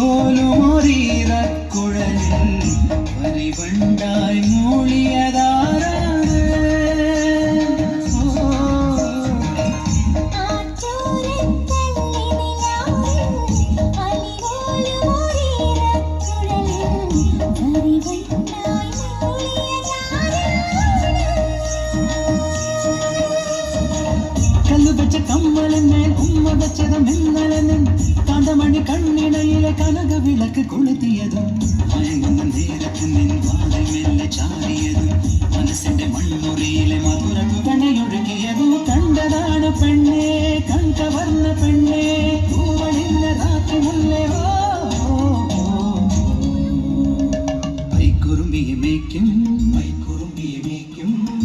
തോലുമൊരീത കുഴലിൽ. വരിവണ്ടായി മൂളിയതാരാണ്? കല്ലുവച്ച കമ്മളിന്മേൽ ഉമ്മ വെച്ചത് മിന്നലനും മണി കണ്ണിടയിലെ കനക വിളക്ക് കൊളുത്തിയതും മയങ്ങുന്ന നിൻ മെല്ലെ ചാടിയതും മനസ്സിന്റെ മൺമുറിയിലെ മധുര കുതണയൊഴുകിയതും കണ്ടതാണ് പെണ്ണേ കണ്ടവർണ പെണ്ണേ. പൂവണിന്ന രാത്രി മുല്ലേ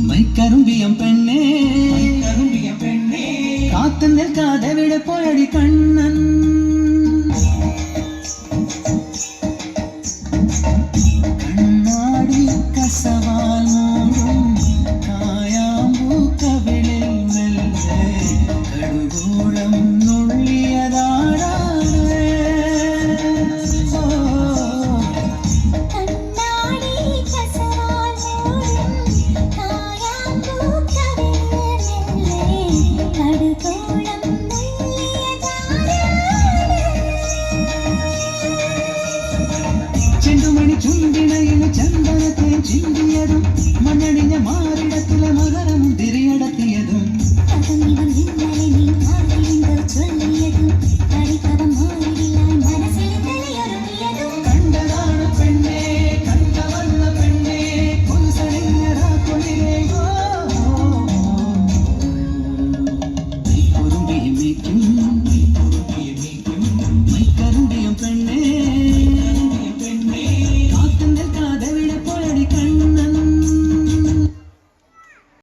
മൈക്കുറുമ്പിയെ പെണ്ണേ കാത്തു നിൽക്കാതെ പോയടി കണ്ണൻ. പാടും